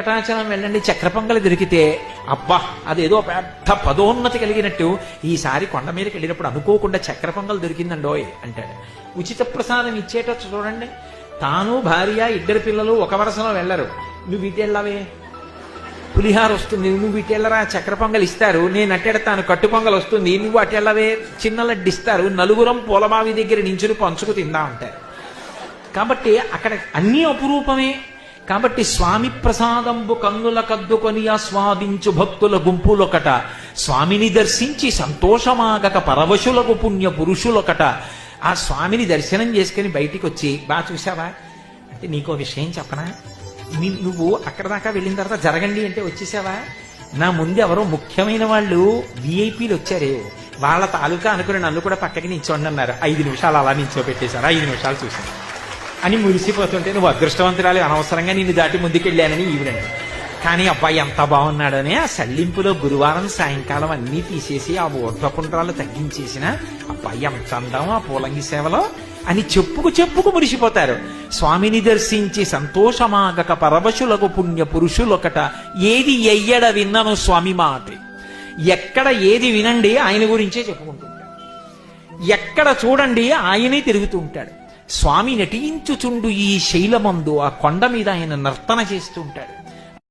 వెంకటాచలం వెళ్ళండి చక్రపొంగలి దొరికితే అబ్బా అదేదో పెద్ద పదోన్నతి కలిగినట్టు ఈసారి కొండ మీదకి వెళ్ళినప్పుడు అనుకోకుండా చక్రపొంగలి దొరికిందండోయ్ అంటాడు. ఉచిత ప్రసాదం ఇచ్చేట చూడండి. తాను భార్య ఇద్దరు పిల్లలు ఒక వరుసలో వెళ్ళరు. నువ్వు ఇటు వెళ్ళవే. పులిహార వస్తుంది నువ్వు ఇటు వెళ్ళరా చక్ర పొంగల్ ఇస్తారు. నేను అట్టెడతాను కట్టు పొంగలు వస్తుంది నువ్వు అటు చిన్న లడ్డు ఇస్తారు నలుగురం పూలమావి దగ్గర నించుని పంచుకు తిందా ఉంటారు కాబట్టి అక్కడ అన్నీ అపురూపమే. కాబట్టి స్వామి ప్రసాదంబు కన్నుల కద్దుకొని ఆస్వాదించు భక్తుల గుంపులొకట స్వామిని దర్శించి సంతోషమాగక పరవశులకు పుణ్య పురుషులొకట ఆ స్వామిని దర్శనం చేసుకుని బయటికి వచ్చి బాగా చూసావా అంటే నీకో విషయం చెప్పనా? నువ్వు అక్కడ దాకా వెళ్ళిన తర్వాత జరగండి అంటే వచ్చేసావా? నా ముందు ఎవరో ముఖ్యమైన వాళ్ళు విఐపీలు వచ్చారే. వాళ్ళ తాలూకా అనుకుని నన్ను కూడా పక్కకి నిల్చోండి అన్నారు. ఐదు నిమిషాలు అలా నిల్చోబెట్టేశారు ఐదు నిమిషాలు చూశాను. అని మురిసిపోతుంటే నువ్వు అదృష్టవంతురాలు అనవసరంగా నిన్ను దాటి ముందుకెళ్ళానని ఈవిడండి కానీ అబ్బాయి ఎంత బాగున్నాడని ఆ సల్లింపులో గురువారం సాయంకాలం అన్నీ తీసేసి ఆ ఊర్ధ్వపుండ్రాలు తగ్గించేసిన అబ్బాయి ఎంత అందం ఆ పూలంగి సేవలో? అని చెప్పుకు చెప్పుకు మురిసిపోతారు. స్వామిని దర్శించి సంతోషమాగక పరవశులకు పుణ్య పురుషులొకట ఏది ఎయ్యడ విన్నను స్వామి మాట. ఎక్కడ ఏది వినండి ఆయన గురించే చెప్పుకుంటుంటాడు. ఎక్కడ చూడండి ఆయనే తిరుగుతూ ఉంటాడు. స్వామి నటించుచుండు ఈ శైలమందు ఆ కొండ మీద ఆయన నర్తన చేస్తుంటాడు